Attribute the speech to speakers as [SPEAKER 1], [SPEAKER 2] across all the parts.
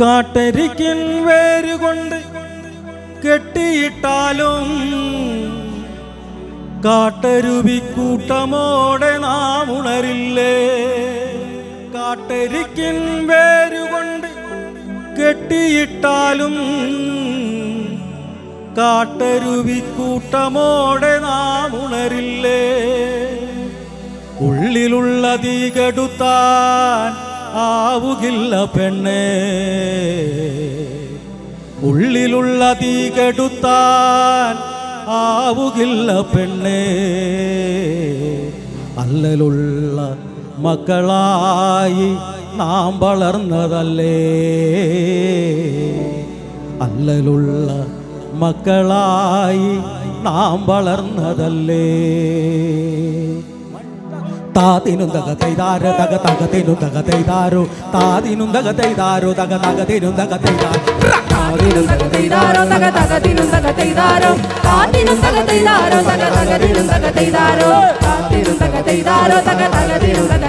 [SPEAKER 1] കാട്ടരിക്കിൻ വേരുകൊണ്ട് കെട്ടിയിട്ടാലും കാട്ടരുവിക്കൂട്ടമോടെ നാം ഉണരില്ലേ? കാട്ടരിക്കിൻ വേരുകൊണ്ട് കെട്ടിയിട്ടാലും കാട്ടരുവിക്കൂട്ടമോടെ നാം ഉണരില്ലേ? ഉള്ളിലുള്ള തീ കെടുത്താൻ ആവുകില്ല പെണ്ണേ. ഉള്ളിലുള്ള തീ കെടുത്താൻ ആവുകില്ല പെണ്ണേ. അല്ലലുള്ള മക്കളായി നാം വളർന്നതല്ലേ. അല്ലലുള്ള മക്കളായി നാം വളർന്നതല്ലേ. താതിനും തക തൈതാരോ തക തകതിനും തക തൈതാരോ താതിനും തക തൈതാരോ തക തകതിനും തക തൈതാരോ
[SPEAKER 2] താതിനും തക തെയ്താരോ തക തകതിനും തക തെയ്താരോ താതിനും തക തെയ്താരോ തക തകതിനും തക തെയ്താരോ താതിനും തക തകതിരും തക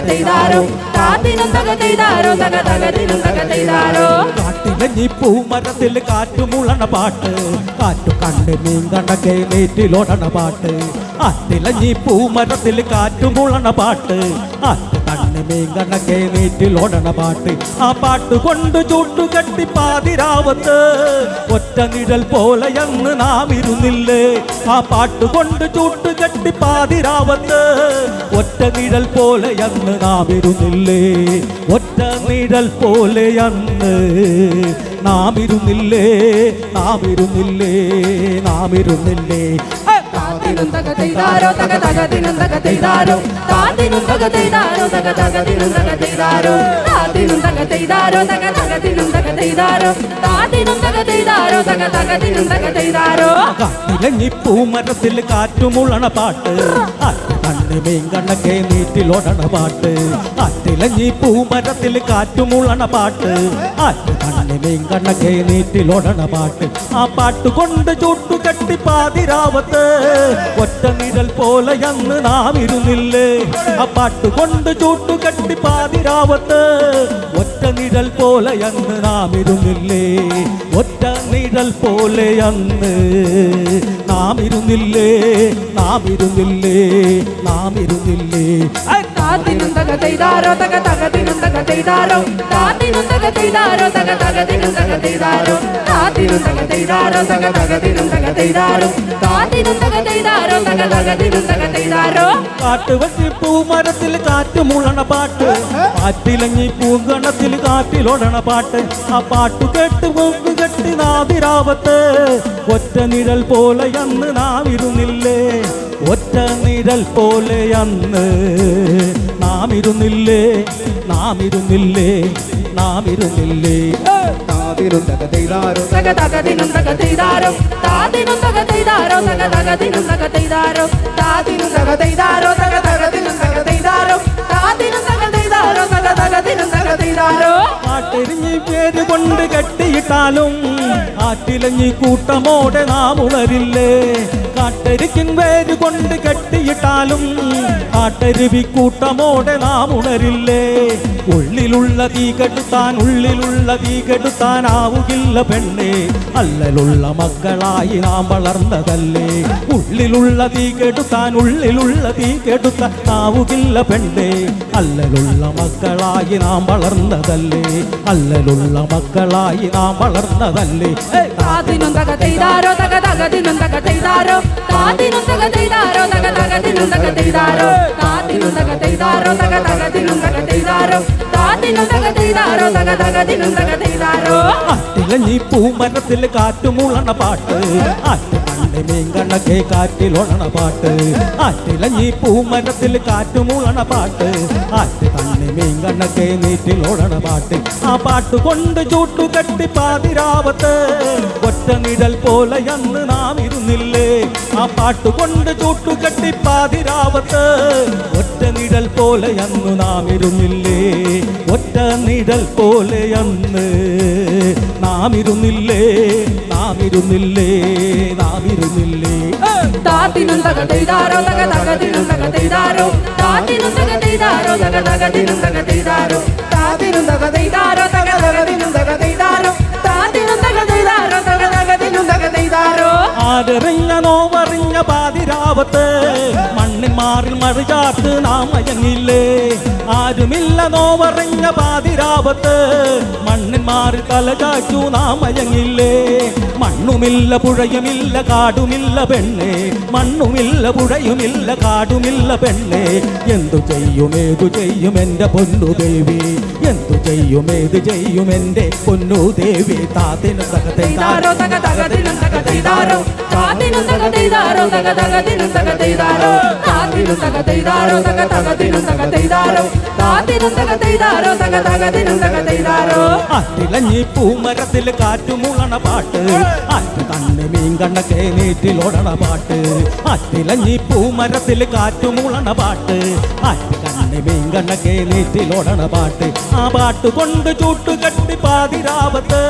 [SPEAKER 2] തകതിനും തക തക തെയ്താരോ തക തകതിനും തക തെയ്താരോ
[SPEAKER 1] കാട്ടിലഞ്ഞി പൂമരത്തിൽ കാറ്റുമുളണ പാട്ട്. കാറ്റു കണ്ട് മീൻ കണക്കെ നേറ്റിലോടണ പാട്ട്. അത്തിലഞ്ഞി പൂമരത്തിൽ കാറ്റുമുളണ പാട്ട്. ആറ്റ് കണ്ണ് മീൻ കണക്കെ ഓടണ പാട്ട്. ആ പാട്ട് കൊണ്ട് ചൂട്ടുകട്ടി പാതിരാവത്ത്. ഒറ്റ നിഴൽ പോലെ അന്ന് നാം ഇരുന്നില്ലേ. ആ പാട്ട് കൊണ്ട് ചൂട്ട് കെട്ടി പാതിരാവത്ത്. ഒറ്റ നിഴൽ പോലെ അന്ന് നാം ഇരുന്നില്ലേ. ഒറ്റ നിഴൽ പോലെ അന്ന് നാം ഇരുന്നില്ലേ. നാം ഇരുന്നില്ലേ. നാം ഇരുന്നില്ലേ.
[SPEAKER 2] താതിനും തക തെയ്താരോ തക തകതിനും തക തെയ്താരോ താതിനും തക തെയ്താരോ തക തകതിനും தக തെയ്താരോ താതിനും തക തെയ്താരോ தக തകതിനും തക തെയ്താരോ താതിനും തക തെയ്താരോ തക തകതിനും തക തെയ്താരോ
[SPEAKER 1] കാട്ടിലഞ്ഞി പൂമരത്തിൽ കാറ്റുമുളണ പാട്ട് ആറ്റ് കണ്ണ് മീൻ കണ്ണക്കെ നീറ്റിലോടണ പാട്ട്. ആറ്റിലഞ്ഞി പൂമരത്തിൽ കാറ്റുമുള്ളണ പാട്ട്. അറ്റ കണ്ണി മീൻ കണ്ണക്കെ നീറ്റിലോടണ പാട്ട്. ആ പാട്ട് കൊണ്ട് ചുട്ടു കെട്ടി പാതിരാവത്ത് ഒറ്റ നിഴൽ പോലെ അന്ന് നാം ഇരുന്നില്ലേ ആ പാട്ട് കൊണ്ട് ചുട്ടു കെട്ടി പാതിരാവത്ത് ഒറ്റ നിഴൽ പോലെ അന്ന് നാം ഇരുന്നില്ലേ ഒറ്റ നിഴൽ പോലെ അന്ന് നാം ഇരുന്നില്ലേ നാം ഇരുന്നില്ലേ നാം ഇരുന്നില്ലേ ഐ!
[SPEAKER 2] താതിനും തക തെയ്താരോ തക തകതിനും തക തെയ്താരോ താതിനും തക തെയ്താരോ തക തകതിനും തക തെയ്താരോ താതിനും തക തെയ്താരോ തക തകതിനും തക തെയ്താരോ താതിനും തക തകതിനും തക തെയ്താരോ
[SPEAKER 1] കാട്ടുവെട്ടി പൂമരത്തിൽ കാറ്റ് മുളണ പാട്ട്. കാറ്റിലങ്ങി പൂങ്കണത്തിൽ കാറ്റിലൊടണ പാട്ട്. ആ പാട്ട് കേട്ട് മൂക്ക് കെട്ടി നാതിരാവത്ത് ഒറ്റ നിഴൽ പോലെ അന്ന് നാം ഇരുന്നില്ലേ ഒറ്റ നിഴൽ പോലെ അന്ന് നാം ഇരുന്നില്ലേ നാം ഇരുന്നില്ലേ നാം ഇരുന്നില്ലേ
[SPEAKER 3] താതിരും തക തെയ്താരോ
[SPEAKER 2] തക തകതിനും തക തെയ്താരോ താതിനും തക തെയ്താരോ തക തകതിനും തക തെയ്താരോ താതിനും തക തെയ്താരോ തക തകതിനും തക തെയ്താരോ താതിനും തക തെയ്താരോ തക തകതിനും തക തെയ്താരോ
[SPEAKER 1] ആട്ടിരിഞ്ഞി പേര് കൊണ്ട് കെട്ടിയിട്ടാലും ആറ്റിലഞ്ഞി കൂട്ടമോടെ നാം ഉണരില്ലേ കാട്ടരിക്കിൻ വേര് കൊണ്ട് കെട്ടിയിട്ടാലും കാട്ടരുവി കൂട്ടമോടെ നാം ഉണരില്ലേ? ഉള്ളിലുള്ള തീ കെടുത്താൻ ഉള്ളിലുള്ള തീ കെടുത്താൻ ആവുകില്ല പെണ്ണേ. അല്ലലുള്ള മക്കളായി നാം വളർന്നതല്ലേ? ഉള്ളിലുള്ള തീ കെടുത്താൻ ഉള്ളിലുള്ള തീ കെടുത്താൻ ആവുകില്ല പെണ്ണേ. അല്ലലുള്ള മക്കളായി നാം വളർന്നതല്ലേ? അല്ലലുള്ള മക്കളായി നാം വളർന്നതല്ലേ?
[SPEAKER 2] തെയ്താരോ തെയ്താരോ തക തകതിനും തക തെയ്താരോ തക തെയ്താരോ തക തകതിനും തക തെയ്താരോ
[SPEAKER 1] ആറ്റിലഞ്ഞി പൂമരത്തിൽ കാറ്റുമുളണ പാട്ട് ആറ്റ് കേ മീൻ കണക്കെ കാറ്റിലൊണണ പാട്ട് ആറ്റിലഞ്ഞി പൂമരത്തിൽ കാറ്റുമൂളണ പാട്ട്. ആറ്റ് കണ്ണ് കേ കണക്കെ നീറ്റിലൊണണ പാട്ട്. ആ പാട്ട് കൊണ്ട് ചൂട്ടു കെട്ടി പാതിരാവത്ത്. ഒറ്റ നിഴൽ പോലെ അന്ന് നാം ഇരുന്നില്ലേ. ആ പാട്ട് കൊണ്ട് ചൂട്ടു കെട്ടി പാതിരാവത്ത്. ഒറ്റ നിഴൽ പോലെ അന്ന് നാം ഇരുന്നില്ലേ. പൂത്ത നിഴൽ പോലെ അന്ന്. നാം ഇരുന്നില്ലേ നാം ഇരുന്നില്ലേ നാം ഇരുന്നില്ലേ ആരറിഞ്ഞ നോവറിഞ്ഞ പാതിരാവത്ത് മണ്ണിൽ മാറി മറിചാത്ത് നാം അയങ്ങില്ലേ ആരുമില്ല നോവറിഞ്ഞ പാതിരാപത്ത്. മണ്ണിൻ മാറി തലചാച്ചു നാം മയങ്ങില്ലേ മണ്ണുമില്ല പുഴയുമില്ല കാടുമില്ല പെണ്ണേ. മണ്ണുമില്ല പുഴയുമില്ല കാടുമില്ല പെണ്ണേ. എന്തു ചെയ്യും ഏതു ചെയ്യും എന്റെ പൊന്നു ദേവി? എന്തു ചെയ്യും ഏത് ചെയ്യും എന്റെ പൊന്നു ദേവി? താതിന്
[SPEAKER 2] തകതെയ്താരോ തക തകതിനും തക തെയ്താരോ താതിനും തക തെയ്താരോ തക തകതിനും തക തെയ്താരോ താതിനും തക തക തകതിനും തക തെയ്താരോ താതിനും തക തെയ്താരോ തക തകതിനും തക തെയ്താരോ
[SPEAKER 1] അത്തിലഞ്ഞി പൂമരത്തിൽ കാറ്റുമുളണ പാട്ട്. അറ്റ് തന്നെ മീൻ കണ്ണക്കെ നീറ്റിലോടണ പാട്ട്. അത്തിലഞ്ഞി പൂമരത്തിൽ കാറ്റുമുളണ പാട്ട്. അറ്റ് തന്നെ മീൻ കണ്ണക്കെ നീറ്റിലോടണ പാട്ട്. ആ പാട്ട് കൊണ്ട് ചൂട്ടുകെട്ടി പാതിരാവത്ത്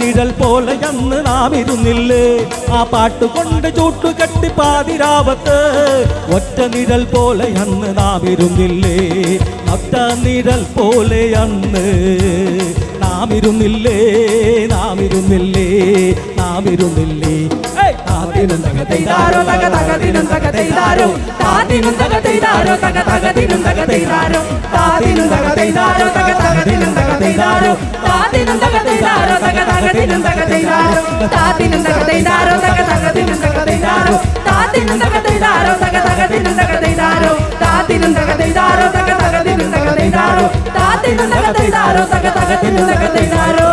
[SPEAKER 1] നിഴൽ പോലെ അന്ന് നാം ഇരുന്നില്ലേ ആ പാട്ട് കൊണ്ട് ചൂട്ടുകെട്ടി പാതിരാവത്ത് ഒറ്റ നിഴൽ പോലെ അന്ന് നാം ഇരുന്നില്ലേ ഒറ്റ നിഴൽ പോലെ അന്ന് നാം ഇരുന്നില്ലേ നാം ഇരുന്നില്ലേ നാം ഇരുന്നില്ലേ! താതിനും തക
[SPEAKER 2] തെയ്താരോ താതിനും തക താത്തിനും തക തകതിനും തക തെയ്താരോ താതിനും തക തെയ്താരോ തക തകതിനും തക തെയ്താരോ